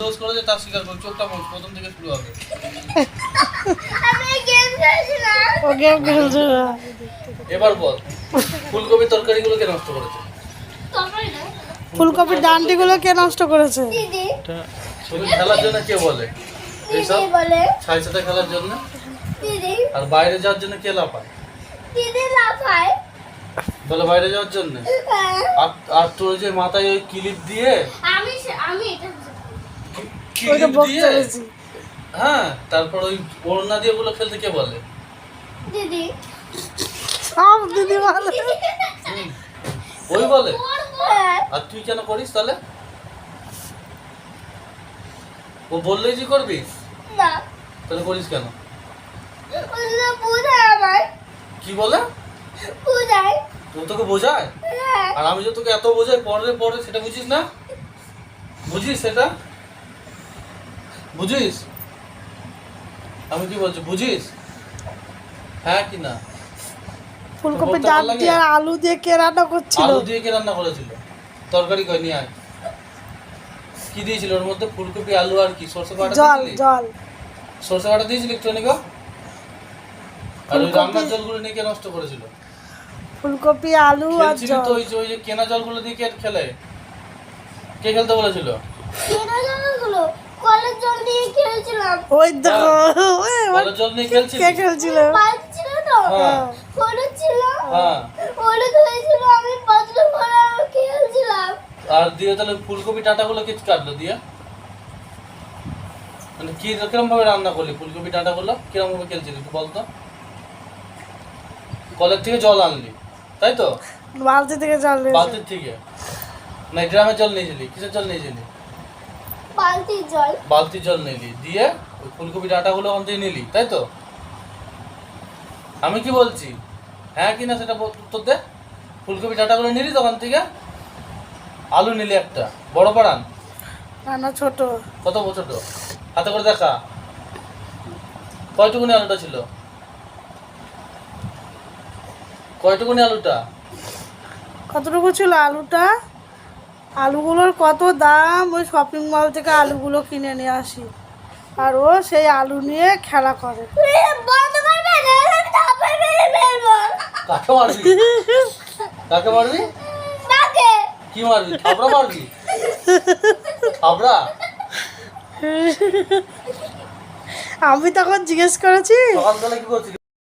দোষ করেছে তা স্বীকার কর চোখটা বল প্রথম থেকে শুরু হবে। আমি গেম খেলছিলাম ও গেম খেলছে না। এবার বল ফুলকপি তরকারিগুলো কে নষ্ট করেছে? তরকারি না। ফুলকপির কে নষ্ট করেছে? দিদি। খেলার জন্য কে বলে? এইসব? বলে। ছাই সাথে খেলার জন্য? দিদি। আর বাইরে যাওয়ার জন্য কে লাফায়? দিদি লাফায়। বলে বাইরে যাওয়ার জন্য? হ্যাঁ। আর আর তোর যে মাথায় ওই ক্লিপ দিয়ে? আমি আমি এটা দিয়ে হ্যাঁ তারপর ওই ওড়না দিয়ে ওগুলো খেলতে কে বলে? দিদি। সব দিদি ভালো ওই বলে? হ্যাঁ। আর তুই কেন করিস তাহলে? ও যে করবি? না। তাহলে করিস কেন? কি বলে? বুঝায়। ও তোকে বোঝায়? হ্যাঁ। আর আমি যে তোকে এত বোঝাই পরে পরে সেটা বুঝিস না? বুঝিস সেটা? বুঝিস? আমি কি বলছি বুঝিস? হ্যাঁ কি না? ডান্ডি লাগে? আর আলু দিয়ে কে রান্না করছিল? আলু দিয়ে কে রান্না করেছিল? তরকারি কই নিয়ে আয় কি দিয়েছিল ওর মধ্যে? ফুলকপি আলু আর কি? সরষে বাটা জল জল। সরষে বাটা দিয়েছিলি একটু আর ওই ফুলকপি- রান্নার জলগুলো নিয়ে কে নষ্ট করেছিল? ফুলকপি আলু আর খেলছিলি তো জল। ওই যে ওই যে কেনা জলগুলো দিয়ে কে খেলে? কে খেলতে বলেছিল? কেনা জামাগুলো কলের জল দিয়ে খেলছিলাম ওই দেখো ওই, ওই, কলের জল নিয়ে খেলছিলি? কে খেলছিল? হ্যাঁ। হ্যাঁ। আর দিয়ে তাহলে ফুলকপি ডাঁটাগুলো কে কাটলো দিয়ে? মানে কি কিরম ভাবে রান্না করলি ফুলকপি ডাঁটাগুলো? কিরম ভাবে খেলছিলি একটু বলতো? কলের থেকে জল আনলি তাই তো? বালতি থেকে জল। বালতির থেকে? না ড্রামের জল নিয়েছিলি কিসের জল নিয়েছিলি বালতির জল। বালতির জল নিলি দিয়ে ওই ফুলকপি ডাঁটাগুলো ওখান থেকে নিলি তাই তো? আমি কি বলছি? হ্যাঁ কি না সেটা উত্তর দে। ফুলকপি ডাঁটাগুলো নিলি তখন থেকে? আলু নিলি একটা। বড় পাড়ান? না না ছোট। কত ছোট? হাতে করে দেখা। কয়টুকুনি আলুটা ছিল? কয়টুকুনি আলুটা? কতটুকু ছিল আলুটা? আলুগুলোর কত দাম? ওই শপিং মল থেকে আলুগুলো কিনে নিয়ে আসি। আর ও সেই আলু নিয়ে খেলা করে। আমি তারপরে মেরে ফেলব কাকে মারবি? কাকে মারবি? তাকে কি মারবি? থাবড়া মারবি? থাবড়া? আমি তখন জিজ্ঞেস করেছি সকালবেলা কি করছিস?